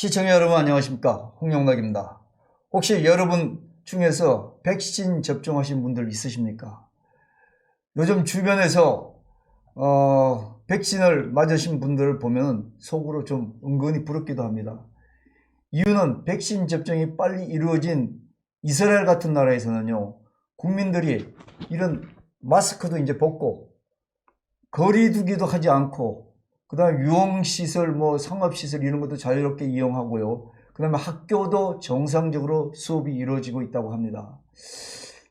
시청자 여러분 안녕하십니까 홍영락입니다. 혹시 여러분 중에서 백신 접종하신 분들 있으십니까? 요즘 주변에서 어, 백신을 맞으신 분들을 보면 속으로 좀 은근히 부럽기도 합니다. 이유는 백신 접종이 빨리 이루어진 이스라엘 같은 나라에서는요 국민들이 이런 마스크도 이제 벗고 거리두기도 하지 않고 그 다음에 유흥시설 뭐 상업시설 이런 것도 자유롭게 이용하고요. 그 다음에 학교도 정상적으로 수업이 이루어지고 있다고 합니다.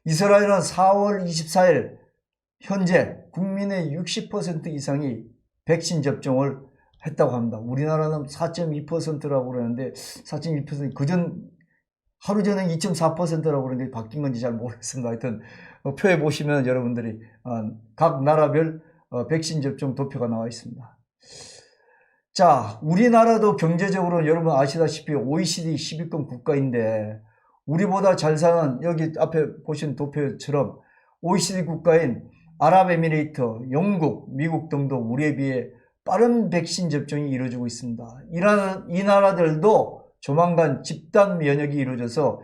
이스라엘은 4월 24일 현재 국민의 60% 이상이 백신 접종을 했다고 합니다. 우리나라는 4.2%라고 그러는데 4.2% 그전 하루 전에 2.4%라고 그러는데 바뀐 건지 잘 모르겠습니다. 하여튼 어, 표에 보시면 여러분들이 어, 각 나라별 어, 백신 접종 도표가 나와 있습니다. 자, 우리나라도 경제적으로 여러분 아시다시피 OECD 10위권 국가인데 우리보다 잘 사는 여기 앞에 보신 도표처럼 OECD 국가인 아랍에미레이트, 영국, 미국 등도 우리에 비해 빠른 백신 접종이 이루어지고 있습니다. 이, 나라, 이 나라들도 조만간 집단 면역이 이루어져서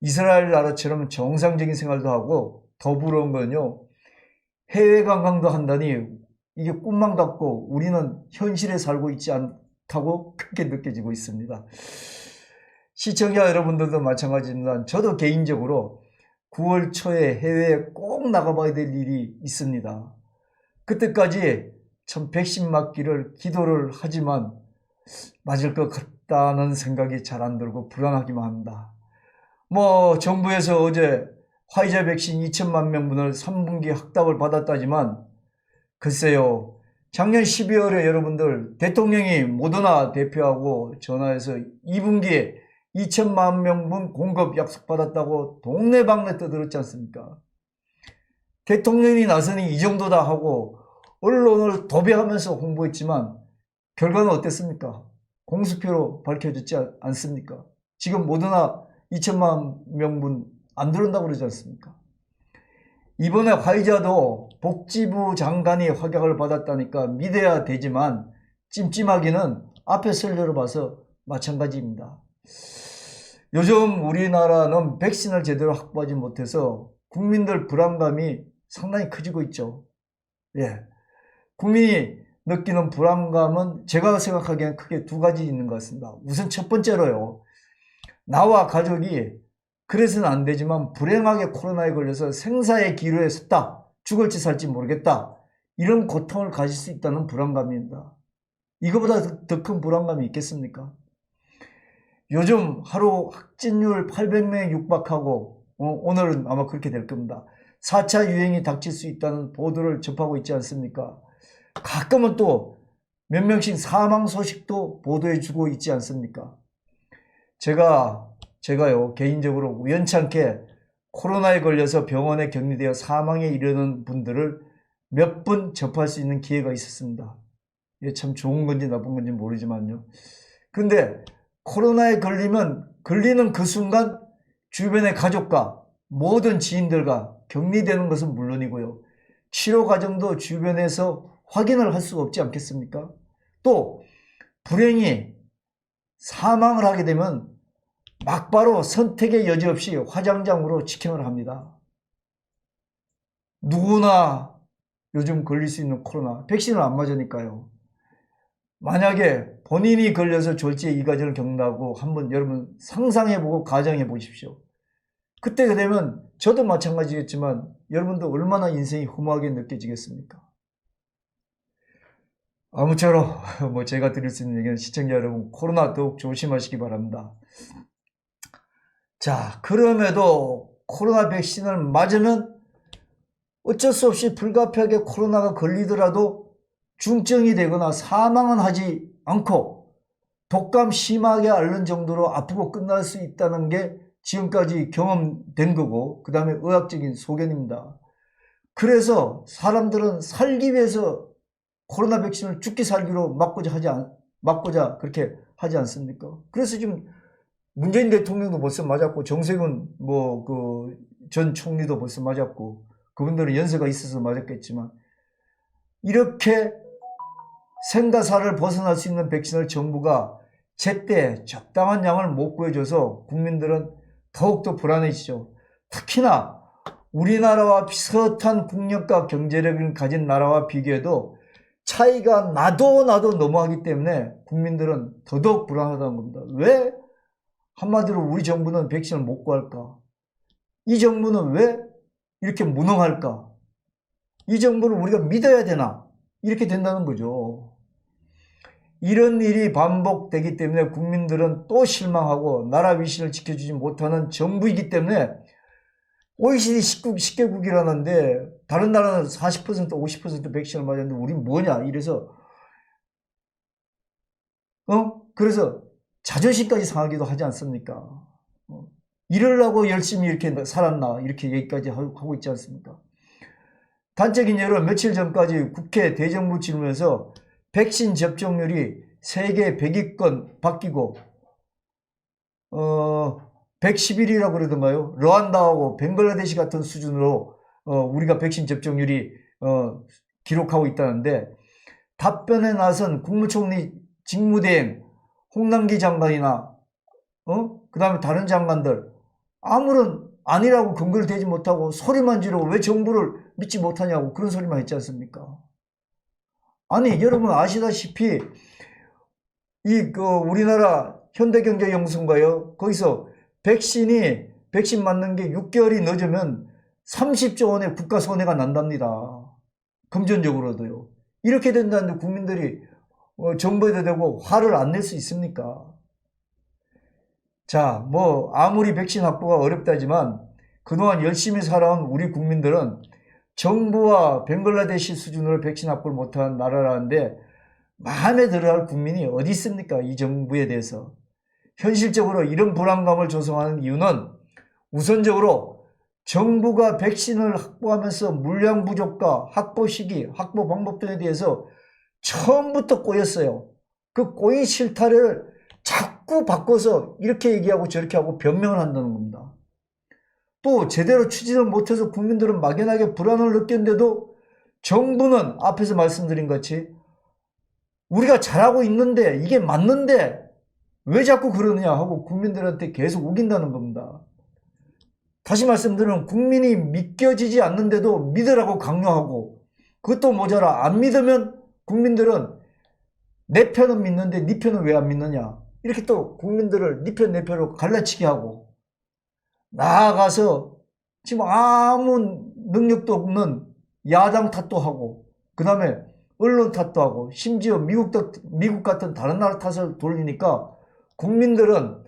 이스라엘 나라처럼 정상적인 생활도 하고 더 부러운 건요. 해외 관광도 한다니 이게 꿈만 같고 우리는 현실에 살고 있지 않다고 크게 느껴지고 있습니다. 시청자 여러분들도 마찬가지입니다. 저도 개인적으로 9월 초에 해외에 꼭 나가봐야 될 일이 있습니다. 그때까지 참 백신 맞기를 기도를 하지만 맞을 것 같다는 생각이 잘 안 들고 불안하기만 합니다. 뭐 정부에서 어제 화이자 백신 2천만 명분을 3분기 확답을 받았다지만 글쎄요. 작년 12월에 여러분들 대통령이 모더나 대표하고 전화해서 2분기에 2천만 명분 공급 약속받았다고 동네방네 떠들었지 않습니까? 대통령이 나서니 이 정도다 하고 언론을 도배하면서 홍보했지만 결과는 어땠습니까? 공수표로 밝혀졌지 않습니까? 지금 모더나 2천만 명분 안 들어온다고 그러지 않습니까? 이번에 화이자도 복지부 장관이 확약을 받았다니까 믿어야 되지만 찜찜하기는 앞에 설례로 봐서 마찬가지입니다. 요즘 우리나라는 백신을 제대로 확보하지 못해서 국민들 불안감이 상당히 커지고 있죠. 예. 국민이 느끼는 불안감은 제가 생각하기에는 크게 두 가지 있는 것 같습니다. 우선 첫 번째로요. 나와 가족이 그래서는 안 되지만 불행하게 코로나에 걸려서 생사의 기로에 섰다. 죽을지 살지 모르겠다. 이런 고통을 가질 수 있다는 불안감입니다. 이거보다 더 큰 불안감이 있겠습니까? 요즘 하루 확진율 800명에 육박하고 어, 오늘은 아마 그렇게 될 겁니다. 4차 유행이 닥칠 수 있다는 보도를 접하고 있지 않습니까? 가끔은 또 몇 명씩 사망 소식도 보도해 주고 있지 않습니까? 제가 제가요 개인적으로 우연찮게 코로나에 걸려서 병원에 격리되어 사망에 이르는 분들을 몇 분 접할 수 있는 기회가 있었습니다. 이게 참 좋은 건지 나쁜 건지 모르지만요. 근데 코로나에 걸리면 걸리는 그 순간 주변의 가족과 모든 지인들과 격리되는 것은 물론이고요. 치료 과정도 주변에서 확인을 할 수가 없지 않겠습니까? 또 불행히 사망을 하게 되면 막바로 선택의 여지 없이 화장장으로 직행을 합니다. 누구나 요즘 걸릴 수 있는 코로나 백신을 안 맞으니까요. 만약에 본인이 걸려서 졸지에 이 과정을 겪는다고 한번 여러분 상상해보고 가정해 보십시오. 그때 되면 저도 마찬가지겠지만 여러분도 얼마나 인생이 허무하게 느껴지겠습니까? 아무쪼록 뭐 제가 드릴 수 있는 얘기는 시청자 여러분 코로나 더욱 조심하시기 바랍니다. 자 그럼에도 코로나 백신을 맞으면 어쩔 수 없이 불가피하게 코로나가 걸리더라도 중증이 되거나 사망은 하지 않고 독감 심하게 앓는 정도로 아프고 끝날 수 있다는 게 지금까지 경험된 거고 그 다음에 의학적인 소견입니다. 그래서 사람들은 살기 위해서 코로나 백신을 죽기 살기로 맞고자 하지 않, 맞고자 그렇게 하지 않습니까? 그래서 지금 문재인 대통령도 벌써 맞았고 정세균 뭐 그 전 총리도 벌써 맞았고 그분들은 연세가 있어서 맞았겠지만 이렇게 생가사를 벗어날 수 있는 백신을 정부가 제때 적당한 양을 못 구해줘서 국민들은 더욱더 불안해지죠. 특히나 우리나라와 비슷한 국력과 경제력을 가진 나라와 비교해도 차이가 나도 나도 너무하기 때문에 국민들은 더더욱 불안하다는 겁니다. 왜 한마디로 우리 정부는 백신을 못 구할까? 이 정부는 왜 이렇게 무능할까? 이 정부를 우리가 믿어야 되나? 이렇게 된다는 거죠. 이런 일이 반복되기 때문에 국민들은 또 실망하고 나라 위신을 지켜주지 못하는 정부이기 때문에 OECD 19, 10개국이라는데 다른 나라는 40% 50% 백신을 맞았는데 우린 뭐냐 이래서 어 그래서 자존심까지 상하기도 하지 않습니까? 어, 이러려고 열심히 이렇게 살았나 이렇게 얘기까지 하고 있지 않습니까? 단적인 예로 며칠 전까지 국회 대정부 질문에서 백신 접종률이 세계 100위권 바뀌고 어 111이라고 그러던가요? 르완다하고 벵글라데시 같은 수준으로 어, 우리가 백신 접종률이 어, 기록하고 있다는데 답변에 나선 국무총리 직무대행 홍남기 장관이나 어? 그 다음에 다른 장관들 아무런 아니라고 근거를 대지 못하고 소리만 지르고 왜 정부를 믿지 못하냐고 그런 소리만 했지 않습니까? 아니 여러분 아시다시피 이 그 우리나라 현대경제연구소인가요? 거기서 백신이 백신 맞는 게 6개월이 늦으면 30조 원의 국가 손해가 난답니다. 금전적으로도요. 이렇게 된다는데 국민들이 어, 정부에도 되고 화를 안 낼 수 있습니까? 자, 뭐 아무리 백신 확보가 어렵다지만 그동안 열심히 살아온 우리 국민들은 정부와 벵글라데시 수준으로 백신 확보를 못한 나라라는데 마음에 들어할 국민이 어디 있습니까? 이 정부에 대해서. 현실적으로 이런 불안감을 조성하는 이유는 우선적으로 정부가 백신을 확보하면서 물량 부족과 확보 시기, 확보 방법 등에 대해서 처음부터 꼬였어요. 그 꼬인 실타래를 자꾸 바꿔서 이렇게 얘기하고 저렇게 하고 변명을 한다는 겁니다. 또 제대로 추진을 못해서 국민들은 막연하게 불안을 느꼈는데도 정부는 앞에서 말씀드린 같이 우리가 잘하고 있는데 이게 맞는데 왜 자꾸 그러느냐 하고 국민들한테 계속 우긴다는 겁니다. 다시 말씀드리면 국민이 믿겨지지 않는데도 믿으라고 강요하고 그것도 모자라 안 믿으면 국민들은 내 편은 믿는데 네 편은 왜 안 믿느냐 이렇게 또 국민들을 네 편 내 편으로 갈라치게 하고 나아가서 지금 아무 능력도 없는 야당 탓도 하고 그 다음에 언론 탓도 하고 심지어 미국, 미국 같은 다른 나라 탓을 돌리니까 국민들은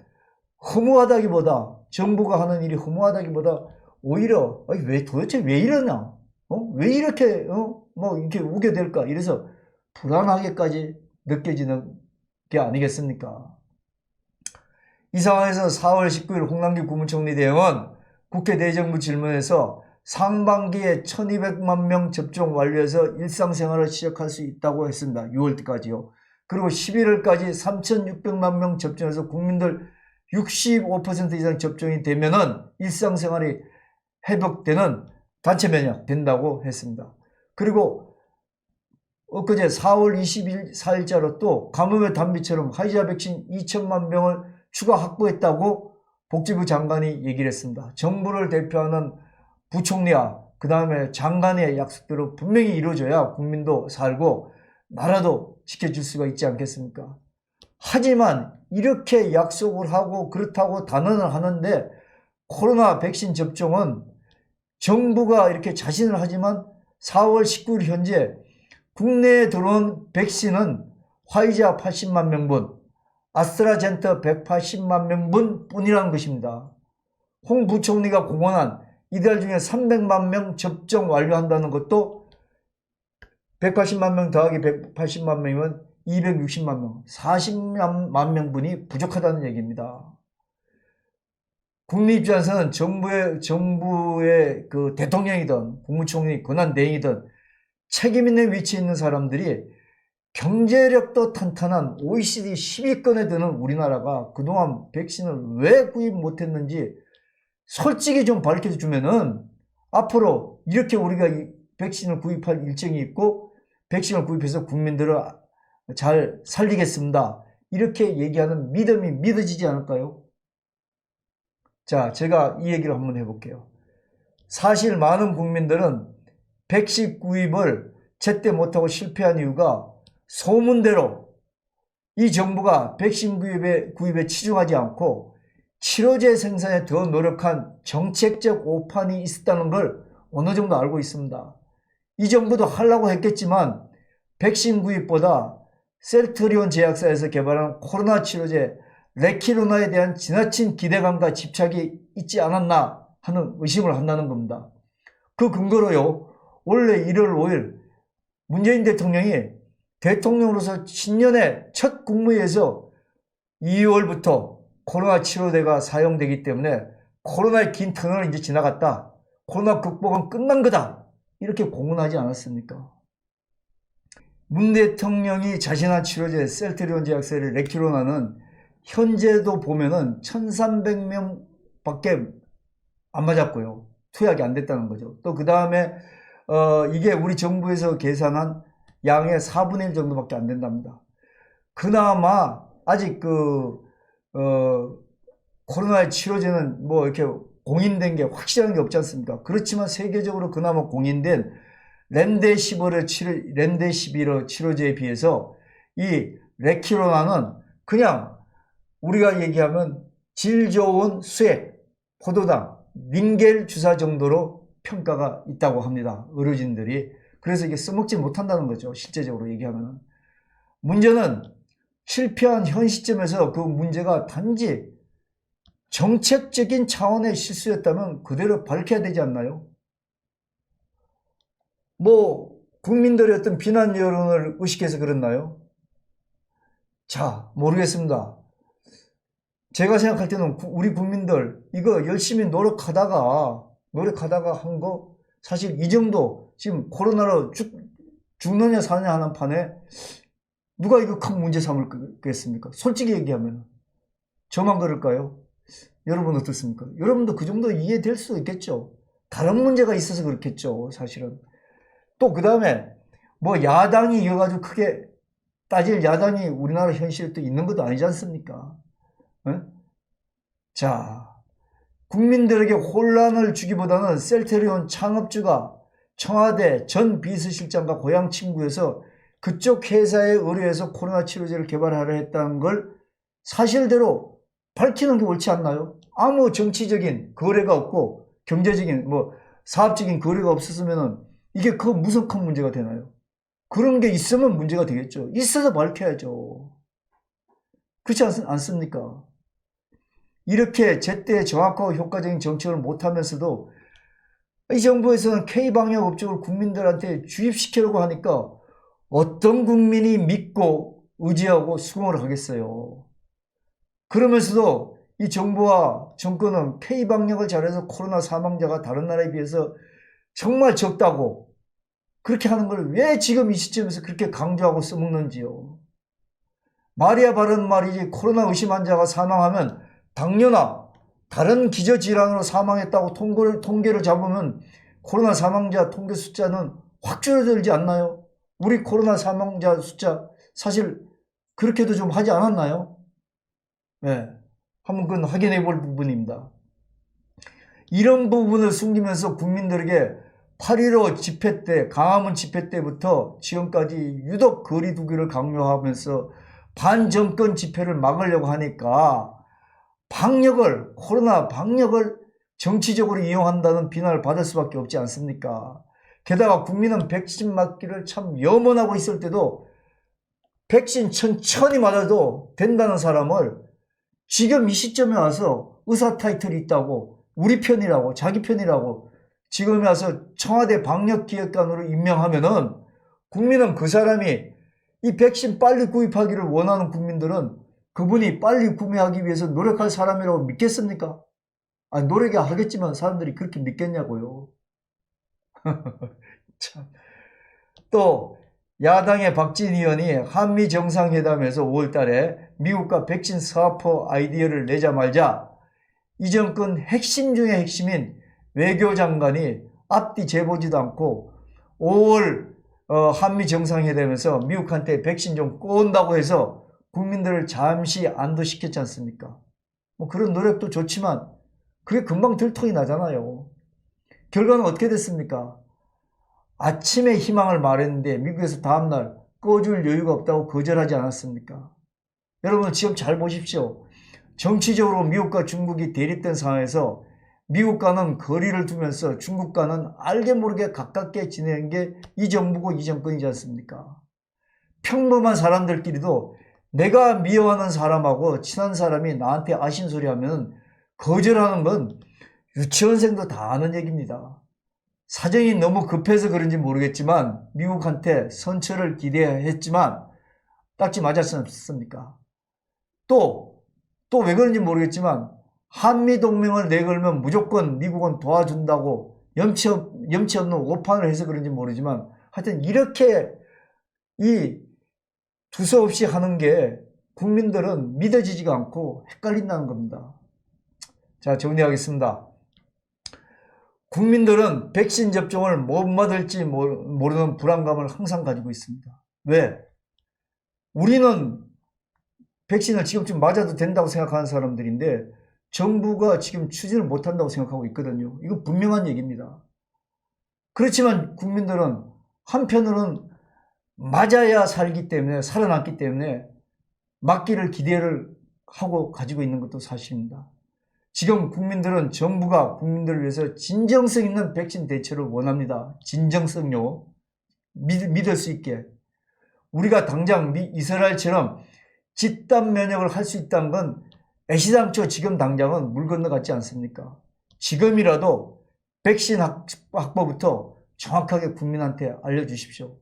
허무하다기보다 정부가 하는 일이 허무하다기보다 오히려 왜 도대체 왜 이러냐 어? 왜 이렇게 어? 뭐 이렇게 우게 될까 이래서 불안하게까지 느껴지는 게 아니겠습니까? 이 상황에서 4월 19일 홍남기 국무총리 대행은 국회 대정부 질문에서 상반기에 1200만 명 접종 완료해서 일상생활을 시작할 수 있다고 했습니다. 6월까지요. 그리고 11월까지 3,600만 명 접종해서 국민들 65% 이상 접종이 되면은 일상생활이 회복되는 단체 면역 된다고 했습니다. 그리고 엊그제 4월 24일자로 또 가뭄의 단비처럼 화이자 백신 2천만 명을 추가 확보했다고 복지부 장관이 얘기를 했습니다. 정부를 대표하는 부총리와 그 다음에 장관의 약속대로 분명히 이루어져야 국민도 살고 나라도 지켜줄 수가 있지 않겠습니까? 하지만 이렇게 약속을 하고 그렇다고 단언을 하는데 코로나 백신 접종은 정부가 이렇게 자신을 하지만 4월 19일 현재 국내에 들어온 백신은 화이자 80만 명분, 아스트라젠터 180만 명분 뿐이라는 것입니다. 홍 부총리가 공언한 이달 중에 300만 명 접종 완료한다는 것도 180만 명 더하기 180만 명이면 260만 명, 40만 명분이 부족하다는 얘기입니다. 국민 입장에서는 정부의, 정부의 그 대통령이든 국무총리 권한대행이든 책임 있는 위치에 있는 사람들이 경제력도 탄탄한 OECD 10위권에 드는 우리나라가 그동안 백신을 왜 구입 못했는지 솔직히 좀 밝혀주면은 앞으로 이렇게 우리가 백신을 구입할 일정이 있고 백신을 구입해서 국민들을 잘 살리겠습니다. 이렇게 얘기하는 믿음이 믿어지지 않을까요? 자, 제가 이 얘기를 한번 해볼게요. 사실 많은 국민들은 백신 구입을 제때 못하고 실패한 이유가 소문대로 이 정부가 백신 구입에, 구입에 치중하지 않고 치료제 생산에 더 노력한 정책적 오판이 있었다는 걸 어느 정도 알고 있습니다. 이 정부도 하려고 했겠지만 백신 구입보다 셀트리온 제약사에서 개발한 코로나 치료제 레키로나에 대한 지나친 기대감과 집착이 있지 않았나 하는 의심을 한다는 겁니다. 그 근거로요. 원래 1월 5일 문재인 대통령이 대통령으로서 신년의 첫 국무회에서 2월부터 코로나 치료제가 사용되기 때문에 코로나의 긴 터널은 이제 지나갔다. 코로나 극복은 끝난 거다. 이렇게 공언하지 않았습니까? 문 대통령이 자신한 치료제 셀트리온 제약사를 레키로나는 현재도 보면은 1300명 밖에 안 맞았고요. 투약이 안 됐다는 거죠. 또 그 다음에 어, 이게 우리 정부에서 계산한 양의 4분의 1 정도밖에 안 된답니다. 그나마 아직 그, 어, 코로나 치료제는 뭐 이렇게 공인된 게 확실한 게 없지 않습니까? 그렇지만 세계적으로 그나마 공인된 렘데시비르 치료, 렘데시비르 치료제에 비해서 이 레키로나는 그냥 우리가 얘기하면 질 좋은 수액, 포도당, 링겔 주사 정도로 평가가 있다고 합니다. 의료진들이. 그래서 이게 써먹지 못한다는 거죠. 실제적으로 얘기하면. 문제는 실패한 현 시점에서 그 문제가 단지 정책적인 차원의 실수였다면 그대로 밝혀야 되지 않나요? 뭐 국민들의 어떤 비난 여론을 의식해서 그랬나요? 자, 모르겠습니다. 제가 생각할 때는 우리 국민들 이거 열심히 노력하다가 노력하다가 한 거 사실 이 정도 지금 코로나로 죽, 죽느냐 사느냐 하는 판에 누가 이거 큰 문제 삼을겠습니까? 솔직히 얘기하면 저만 그럴까요? 여러분 어떻습니까? 여러분도 그 정도 이해될 수 있겠죠. 다른 문제가 있어서 그렇겠죠. 사실은 또 그 다음에 뭐 야당이 이어가지고 크게 따질 야당이 우리나라 현실에 또 있는 것도 아니지 않습니까? 에? 자, 국민들에게 혼란을 주기보다는 셀테리온 창업주가 청와대 전 비서실장과 고향 친구에서 그쪽 회사의 의뢰에서 코로나 치료제를 개발하려 했다는 걸 사실대로 밝히는 게 옳지 않나요? 아무 정치적인 거래가 없고 경제적인 뭐 사업적인 거래가 없었으면은 이게 그 무슨 큰 문제가 되나요? 그런 게 있으면 문제가 되겠죠. 있어서 밝혀야죠. 그렇지 않, 않습니까? 이렇게 제때 정확하고 효과적인 정책을 못하면서도 이 정부에서는 K방역 업종을 국민들한테 주입시키려고 하니까 어떤 국민이 믿고 의지하고 수긍을 하겠어요. 그러면서도 이 정부와 정권은 K방역을 잘해서 코로나 사망자가 다른 나라에 비해서 정말 적다고 그렇게 하는 걸 왜 지금 이 시점에서 그렇게 강조하고 써먹는지요. 말이야 바른 말이지 코로나 의심 환자가 사망하면 당뇨나 다른 기저질환으로 사망했다고 통계를, 통계를 잡으면 코로나 사망자 통계 숫자는 확 줄어들지 않나요? 우리 코로나 사망자 숫자 사실 그렇게도 좀 하지 않았나요? 네. 한번 그건 확인해 볼 부분입니다. 이런 부분을 숨기면서 국민들에게 8.15 집회 때, 강화문 집회 때부터 지금까지 유독 거리 두기를 강요하면서 반정권 집회를 막으려고 하니까 방역을, 코로나 방역을 정치적으로 이용한다는 비난을 받을 수밖에 없지 않습니까? 게다가 국민은 백신 맞기를 참 염원하고 있을 때도 백신 천천히 맞아도 된다는 사람을 지금 이 시점에 와서 의사 타이틀이 있다고 우리 편이라고 자기 편이라고 지금에 와서 청와대 방역기획관으로 임명하면은 국민은 그 사람이 이 백신 빨리 구입하기를 원하는 국민들은 그분이 빨리 구매하기 위해서 노력할 사람이라고 믿겠습니까? 아니, 노력이 하겠지만 사람들이 그렇게 믿겠냐고요. 참. 또, 야당의 박진 의원이 한미 정상회담에서 5월 달에 미국과 백신 사업포 아이디어를 내자 말자 이 정권 핵심 중의 핵심인 외교장관이 앞뒤 재보지도 않고 5월 어, 한미 정상회담에서 미국한테 백신 좀 꼬은다고 해서 국민들을 잠시 안도시켰지 않습니까? 뭐 그런 노력도 좋지만 그게 금방 들통이 나잖아요. 결과는 어떻게 됐습니까? 아침에 희망을 말했는데 미국에서 다음날 꺼줄 여유가 없다고 거절하지 않았습니까? 여러분 지금 잘 보십시오. 정치적으로 미국과 중국이 대립된 상황에서 미국과는 거리를 두면서 중국과는 알게 모르게 가깝게 지내는 게 이 정부고 이 정권이지 않습니까? 평범한 사람들끼리도 내가 미워하는 사람하고 친한 사람이 나한테 아신 소리 하면 거절하는 건 유치원생도 다 아는 얘기입니다. 사정이 너무 급해서 그런지 모르겠지만 미국한테 선처를 기대했지만 딱지 맞았지 않습니까? 또, 또 왜 그런지 모르겠지만 한미동맹을 내걸면 무조건 미국은 도와준다고 염치, 없, 염치 없는 오판을 해서 그런지 모르지만 하여튼 이렇게 이 두서없이 하는 게 국민들은 믿어지지가 않고 헷갈린다는 겁니다. 자, 정리하겠습니다. 국민들은 백신 접종을 못 받을지 모르는 불안감을 항상 가지고 있습니다. 왜? 우리는 백신을 지금쯤 맞아도 된다고 생각하는 사람들인데 정부가 지금 추진을 못한다고 생각하고 있거든요. 이거 분명한 얘기입니다. 그렇지만 국민들은 한편으로는 맞아야 살기 때문에 살아남기 때문에 맞기를 기대를 하고 가지고 있는 것도 사실입니다. 지금 국민들은 정부가 국민들을 위해서 진정성 있는 백신 대처를 원합니다. 진정성요. 믿, 믿을 수 있게. 우리가 당장 미, 이스라엘처럼 집단 면역을 할 수 있다는 건 애시당초 지금 당장은 물 건너갔지 않습니까? 지금이라도 백신 확보부터 정확하게 국민한테 알려주십시오.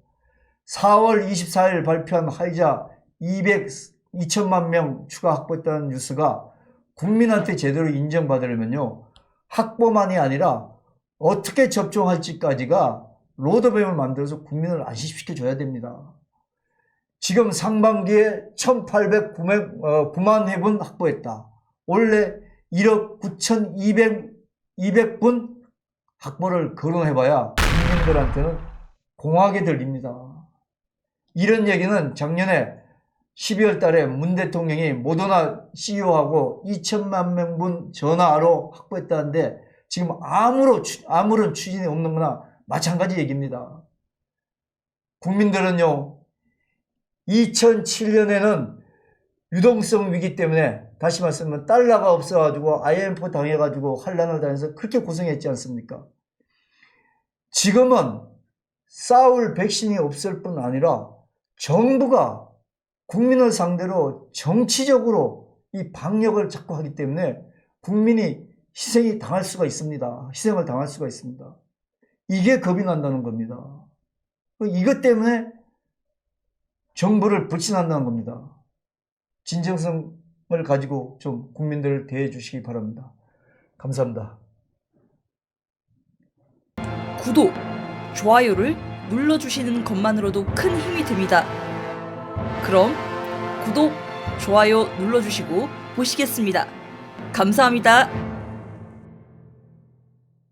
4월 24일 발표한 화이자 200, 2천만 명 추가 확보했다는 뉴스가 국민한테 제대로 인정받으려면요. 확보만이 아니라 어떻게 접종할지까지가 로드맵을 만들어서 국민을 안심시켜 줘야 됩니다. 지금 상반기에 1,809만 회분 확보했다. 원래 1억 9,200 200분 확보를 거론해봐야 국민들한테는 공하게 들립니다. 이런 얘기는 작년에 12월 달에 문 대통령이 모더나 CEO하고 2천만 명분 전화로 확보했다는데 지금 아무런, 아무런 추진이 없는 거나 마찬가지 얘기입니다. 국민들은요, 2007년에는 유동성 위기 때문에 다시 말씀하면 달러가 없어가지고 IMF 당해가지고 환란을 당해서 그렇게 고생했지 않습니까? 지금은 싸울 백신이 없을 뿐 아니라 정부가 국민을 상대로 정치적으로 이 방역을 자꾸 하기 때문에 국민이 희생이 당할 수가 있습니다. 희생을 당할 수가 있습니다. 이게 겁이 난다는 겁니다. 이것 때문에 정부를 불신한다는 겁니다. 진정성을 가지고 좀 국민들을 대해 주시기 바랍니다. 감사합니다. 구독, 좋아요를 눌러주시는 것만으로도 큰 힘이 됩니다. 그럼 구독, 좋아요 눌러주시고 보시겠습니다. 감사합니다.